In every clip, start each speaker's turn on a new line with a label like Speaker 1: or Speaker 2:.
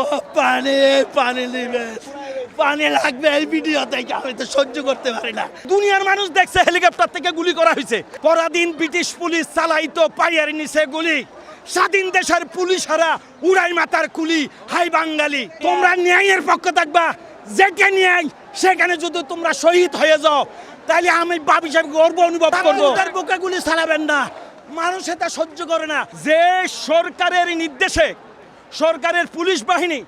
Speaker 1: ও পানি পানি দিবেন পানি লাগবে এই ভিডিও থেকে আমি তো সহ্য করতে পারি না। দুনিয়ার মানুষ দেখছে হেলিকপ্টার থেকে গুলি করা হয়েছে। পরাধীন ব্রিটিশ পুলিশ চালাইতো পায়ের নিচে গুলি। স্বাধীন দেশের পুলিশেরা উড়াই মাতার কুলি হাই বাঙালি। তোমরা ন্যায়ের পক্ষ থাকবা যেটা ন্যায় সেখানে যদি তোমরা শহীদ হয়ে যাও তাহলে আমি বাপ হিসাবে গর্ব অনুভব করব। বুকে গুলি চালাবেন না। মানুষ এটা সহ্য করে না। যে সরকারের নির্দেশে সরকারের পুলিশ বাহিনী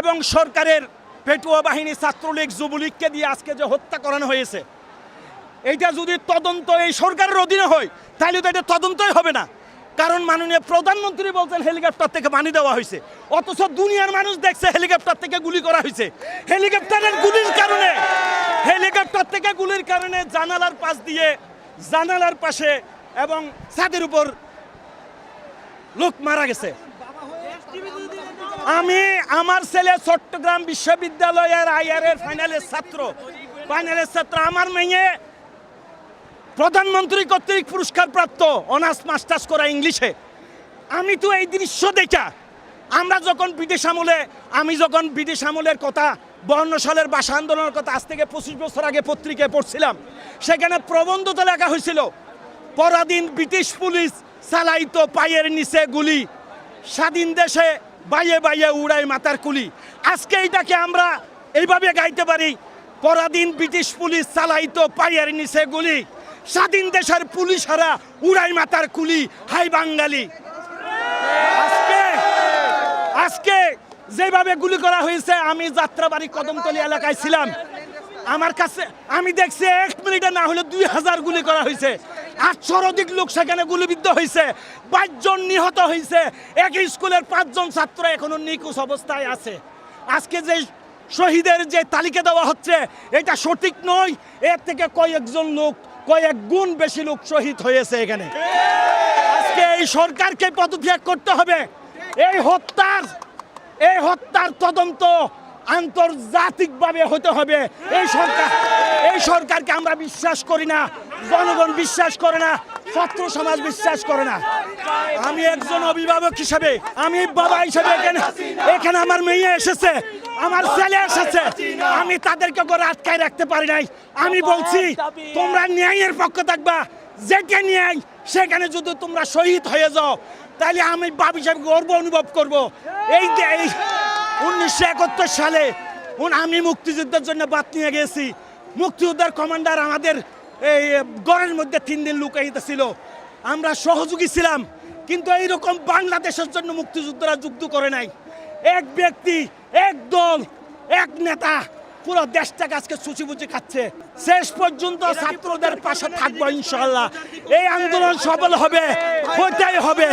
Speaker 1: এবং সরকারের পেটুয়া বাহিনী ছাত্রলীগ, যুবলীগকে দিয়ে আজকে যে হত্যা করানো হয়েছে, এইটা যদি তদন্ত এই সরকারের অধীনে হয়, তাহলে তো এটা তদন্তই হবে না। কারণ মাননীয় প্রধানমন্ত্রী বলছেন, হেলিকপ্টার থেকে পানি দেওয়া হয়েছে। অথচ দুনিয়ার মানুষ দেখছে, হেলিকপ্টার থেকে গুলি করা হয়েছে। হেলিকপ্টারের গুলির কারণে, হেলিকপ্টার থেকে গুলির কারণে জানালার পাশ দিয়ে, জানালার পাশে এবং ছাদের উপর লোক মারা গেছে। আমি আমার ছেলে চট্টগ্রাম বিশ্ববিদ্যালয়ের আইআর এর ফাইনালের ছাত্র ফাইনালের ছাত্র। আমার মেয়ে প্রধানমন্ত্রী কর্তৃক পুরস্কার প্রাপ্ত অনার্স মাস্টার্স করা ইংলিশে। আমি তো এই দৃশ্য দেখা। আমরা যখন বিদেশ আমলে, আমি যখন বিদেশ আমলের কথা বর্ণ সালের ভাষা আন্দোলনের কথা, আজ থেকে পঁচিশ বছর আগে পত্রিকায় পড়ছিলাম, সেখানে প্রবন্ধতে লেখা হয়েছিল, পরাধীন ব্রিটিশ পুলিশ চালাইতো পায়ের নিচে গুলি। স্বাধীন দেশে বাইয়ে বাইয়ে উড়াই মাথার কুলি। আজকে এইটাকে আমরা এইভাবে গাইতে পারি পরাদিন ব্রিটিশ পুলিশ চালাইতো পায়ের নিচে গুলি। স্বাধীন দেশের পুলিশেরা উড়াই মাথার কুলি, হাই বাঙ্গালি আজকে আজকে যেভাবে গুলি করা হয়েছে, আমি যাত্রাবাড়ি কদমতলি এলাকায় ছিলাম। আমার কাছে, আমি দেখছি এক মিনিটে না হলে দুই হাজার গুলি করা হয়েছে আটশোর অধিক লোক সেখানে গুলিবিদ্ধ হয়েছে পাঁচজন নিহত হয়েছে এক স্কুলের পাঁচজন ছাত্র এখনও নিখোঁজ অবস্থায় আছে। আজকে যে শহীদের যে তালিকা দেওয়া হচ্ছে, এটা সঠিক নয়। এর থেকে কয়েকজন লোক, কয়েক গুণ বেশি লোক শহীদ হয়েছে এখানে। আজকে এই সরকারকে পদত্যাগ করতে হবে। এই হত্যার এই হত্যার তদন্ত আন্তর্জাতিকভাবে হতে হবে। এই সরকার, এই সরকারকে আমরা বিশ্বাস করি না। জনগণ বিশ্বাস করে না, ছাত্র সমাজ বিশ্বাস করে না। আমি একজন অভিভাবক হিসাবে, আমি বাবা হিসাবে এখানে এখানে আমার মেয়ে এসেছে, আমার ছেলে এসেছে। আমি তাদেরকে করে আটকায় রাখতে পারি নাই। আমি বলছি, তোমরা ন্যায়ের পক্ষ থাকবা যেটা ন্যায় সেখানে যদি তোমরা শহীদ হয়ে যাও, তাহলে আমি বাপ হিসাবে গর্ব অনুভব করব। এই উনিশশো একাত্তর সালে আমি মুক্তিযুদ্ধের জন্য বাদ নিয়ে গেছি। মুক্তিযোদ্ধার কমান্ডার আমাদের এই গড়ের মধ্যে তিন দিন লুকাইতে ছিল আমরা সহযোগী ছিলাম কিন্তু এইরকম বাংলাদেশের জন্য মুক্তিযোদ্ধারা যুদ্ধ করে নাই। এক ব্যক্তি এক দল এক নেতা পুরো দেশটাকে আজকে সুচিবুচি খাচ্ছে। শেষ পর্যন্ত ছাত্রদের পাশে থাকব ইনশাল্লাহ এই আন্দোলন সফল হবে হইতেই হবে।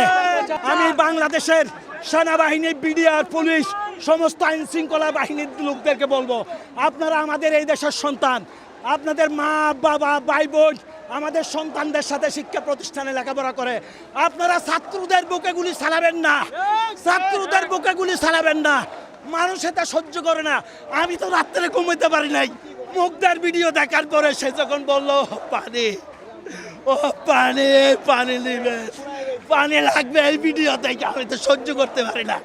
Speaker 1: আমি বাংলাদেশের সেনাবাহিনী বিডিআর পুলিশ সমস্ত আইন শৃঙ্খলা বাহিনীর লোকদেরকে বলব, আপনারা আমাদের এই দেশের সন্তান, আপনাদের মা, বাবা ভাই বোন আমাদের সন্তানদের সাথে শিক্ষা প্রতিষ্ঠানে লেখাপড়া করে, আপনারা ছাত্রদের বুকে গুলি চালাবেন না, ছাত্রদের বুকে গুলি চালাবেন না, মানুষ এটা সহ্য করে না, আমি তো রাত্রে ঘুমাইতে পারি নাই মুখদার ভিডিও দেখার পরে সে যখন বলল পানি ও পানি পানি নেবে পানি লাগবে এই ভিডিও দেখে, আমি তো সহ্য করতে পারি না।